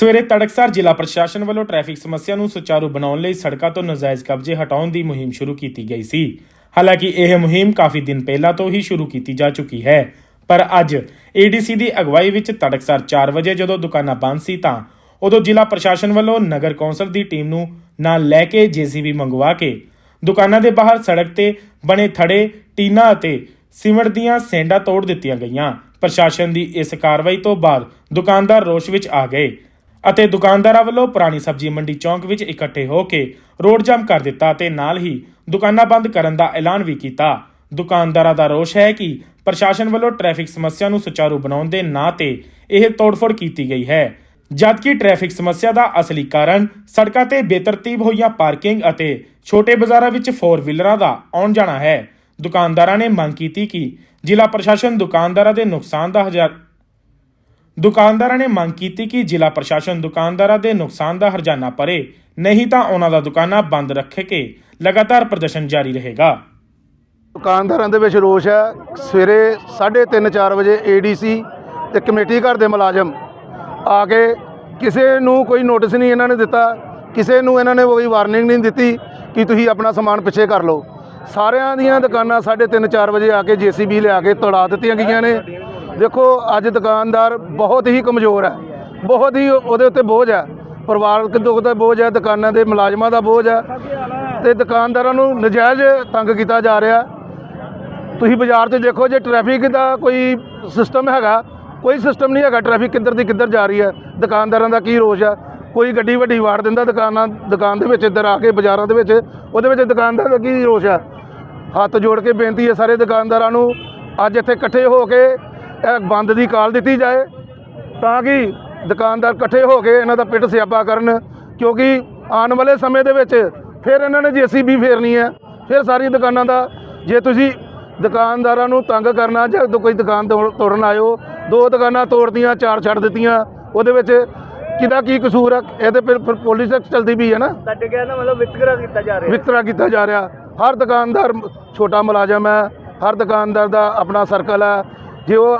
ਸਵੇਰੇ ਤੜਕਸਰ ਜ਼ਿਲ੍ਹਾ ਪ੍ਰਸ਼ਾਸਨ ਵੱਲੋਂ ਟ੍ਰੈਫਿਕ ਸਮੱਸਿਆ ਨੂੰ ਸੁਚਾਰੂ ਬਣਾਉਣ ਲਈ ਸੜਕਾਂ ਤੋਂ ਨਾਜਾਇਜ਼ ਕਬਜ਼ੇ ਹਟਾਉਣ ਦੀ ਮੁਹਿੰਮ ਸ਼ੁਰੂ ਕੀਤੀ ਗਈ ਸੀ। ਹਾਲਾਂਕਿ ਇਹ ਮੁਹਿੰਮ ਕਾਫੀ ਦਿਨ ਪਹਿਲਾਂ ਤੋਂ ਹੀ ਸ਼ੁਰੂ ਕੀਤੀ ਜਾ ਚੁੱਕੀ ਹੈ। ਪਰ ਅੱਜ ਏਡੀਸੀ ਦੀ ਅਗਵਾਈ ਵਿੱਚ ਤੜਕਸਾਰ 4 ਵਜੇ ਜਦੋਂ ਦੁਕਾਨਾਂ ਬੰਦ ਸੀ ਤਾਂ ਉਦੋਂ ਜ਼ਿਲ੍ਹਾ ਪ੍ਰਸ਼ਾਸਨ ਵੱਲੋਂ ਨਗਰ ਕੌਂਸਲ ਦੀ ਟੀਮ ਨੂੰ ਨਾਲ ਲੈ ਕੇ ਜੀਸੀਬੀ ਮੰਗਵਾ ਕੇ ਦੁਕਾਨਾਂ ਦੇ ਬਾਹਰ ਸੜਕ ਤੇ ਬਣੇ ਥੜੇ, ਟੀਨਾ ਅਤੇ ਸੀਮਿੰਟ ਦੀਆਂ ਸੈਂਡਾਂ ਤੋੜ ਦਿੱਤੀਆਂ ਗਈਆਂ। ਪ੍ਰਸ਼ਾਸਨ ਦੀ ਇਸ ਕਾਰਵਾਈ ਤੋਂ ਬਾਅਦ ਦੁਕਾਨਦਾਰ ਰੋਸ਼ ਵਿੱਚ ਆ ਗਏ। ਅਤੇ ਦੁਕਾਨਦਾਰਾਂ ਵੱਲੋਂ ਪੁਰਾਣੀ ਸਬਜ਼ੀ ਮੰਡੀ ਚੌਂਕ ਵਿੱਚ ਇਕੱਠੇ ਹੋ ਕੇ ਰੋਡ ਜਾਮ ਕਰ ਦਿੱਤਾ ਤੇ ਨਾਲ ਹੀ ਦੁਕਾਨਾਂ ਬੰਦ ਕਰਨ ਦਾ ਐਲਾਨ ਵੀ ਕੀਤਾ। ਦੁਕਾਨਦਾਰਾਂ ਦਾ ਰੋਸ਼ ਹੈ ਕਿ ਪ੍ਰਸ਼ਾਸਨ ਵੱਲੋਂ ਟ੍ਰੈਫਿਕ ਸਮੱਸਿਆ ਨੂੰ ਸੁਚਾਰੂ ਬਣਾਉਣ ਦੇ ਨਾਂ ਤੇ ਇਹ ਤੋੜਫੋੜ ਕੀਤੀ ਗਈ ਹੈ। ਜਦਕਿ ਟ੍ਰੈਫਿਕ ਸਮੱਸਿਆ ਦਾ ਅਸਲੀ ਕਾਰਨ ਸੜਕਾਂ ਤੇ ਬੇਤਰਤੀਬ ਹੋਈਆਂ ਪਾਰਕਿੰਗ ਅਤੇ ਛੋਟੇ ਬਾਜ਼ਾਰਾਂ ਵਿੱਚ 4 ਵੀਲਰਾਂ ਦਾ ਆਉਣ ਜਾਣਾ ਹੈ। ਦੁਕਾਨਦਾਰਾਂ ਨੇ ਮੰਗ ਕੀਤੀ ਕਿ ਜ਼ਿਲ੍ਹਾ ਪ੍ਰਸ਼ਾਸਨ ਦੁਕਾਨਦਾਰਾਂ ਦੇ ਨੁਕਸਾਨ ਦਾ ਹਜ਼ਾਰ ਦੁਕਾਨਦਾਰਾਂ ਨੇ ਮੰਗ ਕੀਤੀ ਕਿ ਜ਼ਿਲ੍ਹਾ ਪ੍ਰਸ਼ਾਸਨ ਦੁਕਾਨਦਾਰਾਂ ਦੇ ਨੁਕਸਾਨ ਦਾ ਹਰਜਾਨਾ ਭਰੇ, ਨਹੀਂ ਤਾਂ ਉਹਨਾਂ ਦਾ ਦੁਕਾਨਾਂ ਬੰਦ ਰੱਖ ਕੇ ਲਗਾਤਾਰ ਪ੍ਰਦਰਸ਼ਨ ਜਾਰੀ ਰਹੇਗਾ। ਦੁਕਾਨਦਾਰਾਂ ਦੇ ਵਿੱਚ ਰੋਸ਼ ਹੈ। ਸਵੇਰੇ 3:30 4 ਵਜੇ ਏਡੀਸੀ ਤੇ ਕਮੇਟੀ ਘਰ ਦੇ ਮੁਲਾਜ਼ਮ ਆ ਕੇ ਕਿਸੇ ਨੂੰ ਕੋਈ ਨੋਟਿਸ ਨਹੀਂ ਇਹਨਾਂ ਨੇ ਦਿੱਤਾ, ਕਿਸੇ ਨੂੰ ਇਹਨਾਂ ਨੇ ਕੋਈ ਵਾਰਨਿੰਗ ਨਹੀਂ ਦਿੱਤੀ ਕਿ ਤੁਸੀਂ ਆਪਣਾ ਸਮਾਨ ਪਿੱਛੇ ਕਰ ਲਓ। ਸਾਰਿਆਂ ਦੀਆਂ ਦੁਕਾਨਾਂ 3:30 4 ਵਜੇ ਆ ਕੇ ਜੀਸੀਬੀ ਲਿਆ ਕੇ ਤੋੜਾ ਦਿੱਤੀਆਂ ਗਈਆਂ ਨੇ। ਦੇਖੋ, ਅੱਜ ਦੁਕਾਨਦਾਰ ਬਹੁਤ ਹੀ ਕਮਜ਼ੋਰ ਹੈ। ਬਹੁਤ ਹੀ ਉਹਦੇ ਉੱਤੇ ਬੋਝ ਹੈ। ਪਰਿਵਾਰਕ ਦੁੱਖ ਦਾ ਬੋਝ ਹੈ, ਦੁਕਾਨਾਂ ਦੇ ਮੁਲਾਜ਼ਮਾਂ ਦਾ ਬੋਝ ਹੈ ਤੇ ਦੁਕਾਨਦਾਰਾਂ ਨੂੰ ਨਜਾਇਜ਼ ਤੰਗ ਕੀਤਾ ਜਾ ਰਿਹਾ। ਤੁਸੀਂ ਬਾਜ਼ਾਰ 'ਚ ਦੇਖੋ, ਜੇ ਟ੍ਰੈਫਿਕ ਦਾ ਕੋਈ ਸਿਸਟਮ ਹੈਗਾ, ਕੋਈ ਸਿਸਟਮ ਨਹੀਂ ਹੈਗਾ ਟ੍ਰੈਫਿਕ ਕਿੱਧਰ ਦੀ ਕਿੱਧਰ ਜਾ ਰਹੀ ਹੈ, ਦੁਕਾਨਦਾਰਾਂ ਦਾ ਕੀ ਰੋਸ਼ ਹੈ? ਕੋਈ ਗੱਡੀ ਵੱਡੀ ਵਾੜ ਦਿੰਦਾ ਦੁਕਾਨਾਂ, ਦੁਕਾਨ ਦੇ ਵਿੱਚ, ਇੱਧਰ ਆ ਕੇ ਬਾਜ਼ਾਰਾਂ ਦੇ ਵਿੱਚ, ਉਹਦੇ ਵਿੱਚ ਦੁਕਾਨਦਾਰ ਦਾ ਕੀ ਰੋਸ਼ ਹੈ? ਹੱਥ ਜੋੜ ਕੇ ਬੇਨਤੀ ਹੈ ਸਾਰੇ ਦੁਕਾਨਦਾਰਾਂ ਨੂੰ, ਅੱਜ ਇੱਥੇ ਇਕੱਠੇ ਹੋ ਕੇ ਇਹ ਬੰਦ ਦੀ ਕਾਲ ਦਿੱਤੀ ਜਾਏ ਤਾਂ ਕਿ ਦੁਕਾਨਦਾਰ ਇਕੱਠੇ ਹੋ ਕੇ ਇਹਨਾਂ ਦਾ ਪਿੱਟ ਸਿਆਪਾ ਕਰਨ ਕਿਉਂਕਿ ਆਉਣ ਵਾਲੇ ਸਮੇਂ ਦੇ ਵਿੱਚ ਫਿਰ ਇਹਨਾਂ ਨੇ ਜੀਸੀਬੀ ਫੇਰਨੀ ਹੈ। ਫਿਰ ਸਾਰੀ ਦੁਕਾਨਾਂ ਦਾ ਜੇ ਤੁਸੀਂ ਦੁਕਾਨਦਾਰਾਂ ਨੂੰ ਤੰਗ ਕਰਨਾ ਜਾਂ ਕੋਈ ਦੁਕਾਨ ਤੋੜ- ਤੋੜਨ ਆਇਓ ਦੋ ਦੁਕਾਨਾਂ ਤੋੜਦੀਆਂ ਚਾਰ ਛੱਡ ਦਿੱਤੀਆਂ ਉਹਦੇ ਵਿੱਚ ਕਿਹਦਾ ਕੀ ਕਸੂਰ ਹੈ ਇਹ ਤੇ ਫਿਰ ਪੁਲਿਸ ਚਲਦੀ ਵੀ ਹੈ ਨਾ। ਕਹਿਣ ਦਾ ਮਤਲਬ ਵਿਤਕਰਾ ਕੀਤਾ ਜਾ ਰਿਹਾ। ਵਿਤਕਰਾ ਕੀਤਾ ਜਾ ਰਿਹਾ। ਹਰ ਦੁਕਾਨਦਾਰ ਛੋਟਾ ਮੁਲਾਜ਼ਮ ਹੈ ਹਰ ਦੁਕਾਨਦਾਰ ਦਾ ਆਪਣਾ ਸਰਕਲ ਹੈ ਜੇ ਉਹ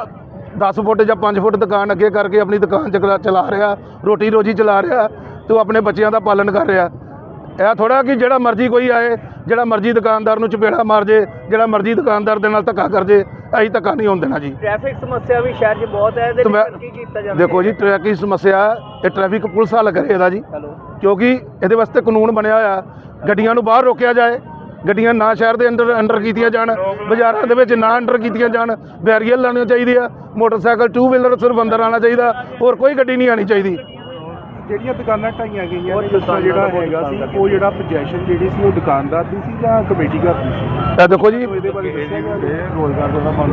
10 ਫੁੱਟ ਜਾਂ 5 ਫੁੱਟ ਦੁਕਾਨ ਅੱਗੇ ਕਰਕੇ ਆਪਣੀ ਦੁਕਾਨ ਚਲਾ ਰਿਹਾ ਰੋਟੀ ਰੋਜੀ ਚਲਾ ਰਿਹਾ ਤੇ ਉਹ ਆਪਣੇ ਬੱਚਿਆਂ ਦਾ ਪਾਲਣ ਕਰ ਰਿਹਾ ਇਹ ਥੋੜਾ ਕਿ ਜਿਹੜਾ ਮਰਜ਼ੀ ਕੋਈ ਆਏ ਜਿਹੜਾ ਮਰਜ਼ੀ ਦੁਕਾਨਦਾਰ ਨੂੰ ਚਪੇੜਾ ਮਾਰ ਜੇ ਜਿਹੜਾ ਮਰਜ਼ੀ ਦੁਕਾਨਦਾਰ ਦੇ ਨਾਲ ਧੱਕਾ ਕਰ ਜੇ ਅਸੀਂ ਧੱਕਾ ਨਹੀਂ ਹੋਣ ਦੇਣਾ ਜੀ। ਟ੍ਰੈਫਿਕ ਸਮੱਸਿਆ ਵੀ ਸ਼ਹਿਰ 'ਚ ਬਹੁਤ ਹੈ ਇਹਦੇ ਲਈ ਕੀ ਕੀਤਾ ਜਾਵੇ? ਦੇਖੋ ਜੀ ਟ੍ਰੈਫਿਕ ਸਮੱਸਿਆ ਇਹ ਟ੍ਰੈਫਿਕ ਪੁਲਿਸ ਹੱਲ ਕਰੇ ਇਹਦਾ ਜੀ। ਕਿਉਂਕਿ ਇਹਦੇ ਵਾਸਤੇ ਕਾਨੂੰਨ ਬਣਿਆ ਹੋਇਆ ਗੱਡੀਆਂ ਨੂੰ ਬਾਹਰ ਰੋਕਿਆ ਜਾਏ ਗੱਡੀਆਂ ਨਾ ਸ਼ਹਿਰ ਦੇ ਅੰਦਰ ਅੰਡਰ ਕੀਤੀਆਂ ਜਾਣ ਬਾਜ਼ਾਰਾਂ ਦੇ ਵਿੱਚ ਨਾ ਅੰਡਰ ਕੀਤੀਆਂ ਜਾਣ ਬੈਰੀਅਰ ਲਾਉਣੇ ਚਾਹੀਦੇ ਆ ਮੋਟਰਸਾਈਕਲ ਟੂ ਵੀਲਰ ਸਿਰਫ ਅੰਦਰ ਆਉਣਾ ਚਾਹੀਦਾ ਹੋਰ ਕੋਈ ਗੱਡੀ ਨਹੀਂ ਆਣੀ ਚਾਹੀਦੀ। ਜਿਹੜੀਆਂ ਦੁਕਾਨਾਂ ਢਾਈਆਂ ਗਈਆਂ ਨੇ ਜਿਸਦਾ ਜਿਹੜਾ ਹੈਗਾ ਸੀ ਉਹ ਜਿਹੜਾ ਪੋਜੀਸ਼ਨ ਜਿਹੜੀ ਸੀ ਉਹ ਦੁਕਾਨਦਾਰ ਦੀ ਸੀ ਜਾਂ ਕਮੇਟੀ ਘਰ ਦੀ ਸੀ? ਇਹ ਦੇਖੋ ਜੀ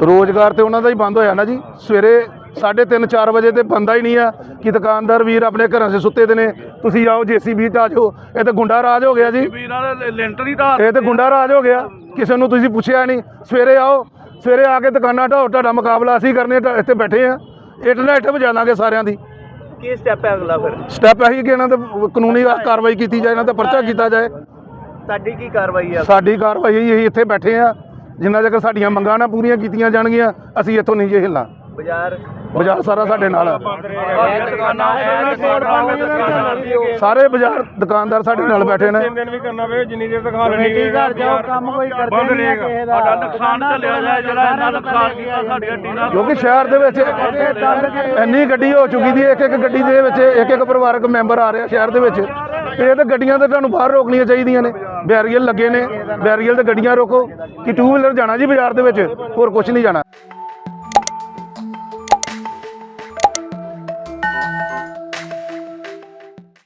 ਰੋਜ਼ਗਾਰ ਤੇ ਉਹਨਾਂ ਦਾ ਹੀ ਬੰਦ ਹੋਇਆ ਨਾ ਜੀ ਸਵੇਰੇ 3:30 4 ਵਜੇ ਤੇ ਬੰਦਾ ਹੀ ਨਹੀਂ ਆ ਕਿ ਦੁਕਾਨਦਾਰ ਵੀਰ ਆਪਣੇ ਘਰਾਂ 'ਚ ਸੁੱਤੇ ਦੇ ਨੇ। ਤੁਸੀਂ ਆਓ ਜੀਸੀਬੀ ਤੇ ਆ ਜਾਓ। ਇਹ ਤਾਂ ਗੁੰਡਾ ਰਾਜ ਹੋ ਗਿਆ ਜੀ। ਲੈਂਟਰ ਹੀ ਇਹ ਤੇ ਗੁੰਡਾ ਰਾਜ ਹੋ ਗਿਆ। ਕਿਸੇ ਨੂੰ ਤੁਸੀਂ ਪੁੱਛਿਆ ਨਹੀਂ। ਸਵੇਰੇ ਆਓ ਸਵੇਰੇ ਆ ਕੇ ਦੁਕਾਨਾਂ ਢਾਓ ਤੁਹਾਡਾ ਮੁਕਾਬਲਾ ਅਸੀਂ ਕਰਨੇ ਇੱਥੇ ਬੈਠੇ ਆ। ਇੱਟ ਨਾਲ ਇੱਟ ਵਜਾ ਦਾਂਗੇ ਸਾਰਿਆਂ ਦੀ। ਕੀ ਸਟੈਪ ਹੈ ਅਗਲਾ ਫਿਰ? ਸਟੈਪ ਇਹੀ ਕਿ ਇਹਨਾਂ ਤੇ ਕਾਨੂੰਨੀ ਕਾਰਵਾਈ ਕੀਤੀ ਜਾਏ ਇਹਨਾਂ ਤੇ ਪਰਚਾ ਕੀਤਾ ਜਾਏ। ਤੁਹਾਡੀ ਕੀ ਕਾਰਵਾਈ ਹੈ ਸਾਡੀ ਕਾਰਵਾਈ ਇਹੀ ਇੱਥੇ ਬੈਠੇ ਆ। ਜਿੰਨਾ ਚਿਰ ਸਾਡੀਆਂ ਮੰਗਾਂ ਨਾ ਪੂਰੀਆਂ ਕੀਤੀਆਂ ਜਾਣਗੀਆਂ ਅਸੀਂ ਇੱਥੋਂ ਨਹੀਂ ਜੇ ਹਿੱਲਣਾ। ਬਾਜ਼ਾਰ ਬਾਜ਼ਾਰ ਸਾਰਾ ਸਾਡੇ ਨਾਲ ਆ। ਸਾਰੇ ਬਾਜ਼ਾਰ ਦੁਕਾਨਦਾਰ ਸਾਡੇ ਨਾਲ ਬੈਠੇ ਨੇ। ਦਿਨ ਵੀ ਕਰਨਾ ਵੇ ਜਿੰਨੀ ਦੇਰ ਤੱਕ ਹਾਲ ਕਮੇਟੀ ਘਰ ਜਾਓ ਕੰਮ ਕੋਈ ਕਰਦੇ ਨਹੀਂ ਹੈ ਕਿਸੇ ਦਾ। ਸਾਡਾ ਨੁਕਸਾਨ ਚੱਲਿਆ ਜਾਏ ਜਿਹੜਾ ਇਹਨਾਂ ਨੁਕਸਾਨ ਕੀਤਾ ਸਾਡੀਆਂ ਟੀਨਾਂ ਕਿਉਂਕਿ ਸ਼ਹਿਰ ਦੇ ਵਿੱਚ ਇੰਨੀ ਗੱਡੀ ਹੋ ਚੁੱਕੀ ਦੀ ਇੱਕ ਇੱਕ ਗੱਡੀ ਦੇ ਵਿੱਚ ਇੱਕ ਇੱਕ ਪਰਿਵਾਰਕ ਮੈਂਬਰ ਆ ਰਿਹਾ ਸ਼ਹਿਰ ਦੇ ਵਿੱਚ। ਤੇ ਇਹ ਤਾਂ ਗੱਡੀਆਂ ਤੇ ਤੁਹਾਨੂੰ ਬਾਹਰ ਰੋਕਣੀਆਂ ਚਾਹੀਦੀਆਂ ਨੇ। ਬੈਰੀਅਰ ਲੱਗੇ ਨੇ। ਬੈਰੀਅਰ ਤੇ ਗੱਡੀਆਂ ਰੋਕੋ। ਕਿ ਟੂ ਵੀਲਰ ਜਾਣਾ ਜੀ ਬਾਜ਼ਾਰ ਦੇ ਵਿੱਚ ਹੋਰ ਕੁਝ ਨਹੀਂ ਜਾਣਾ।